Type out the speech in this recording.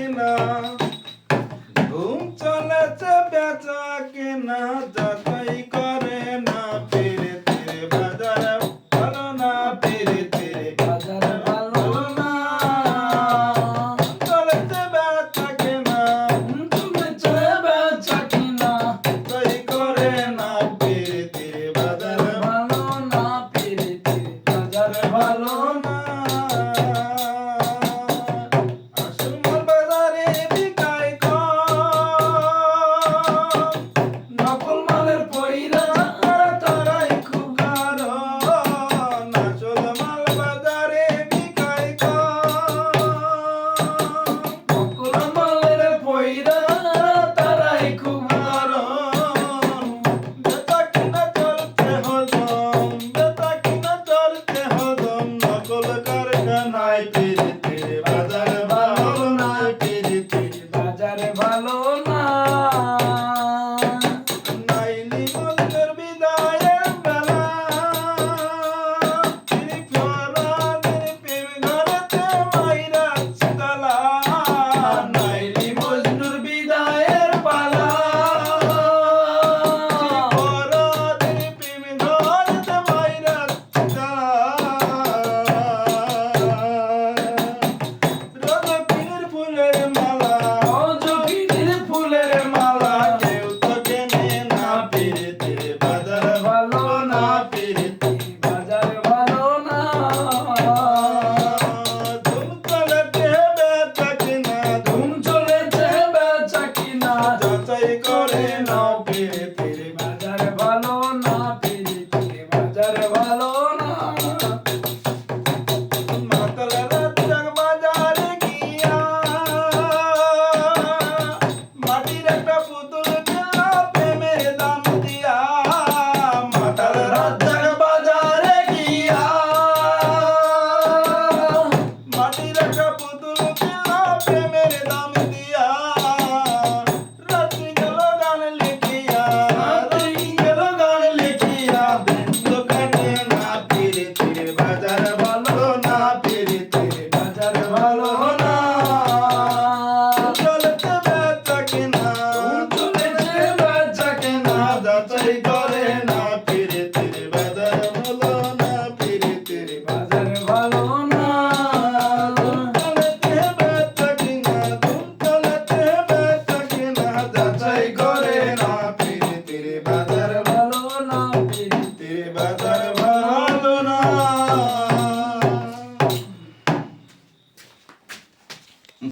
কিনা ঘুম চলেছে বেচা কিনা যা Bye. go.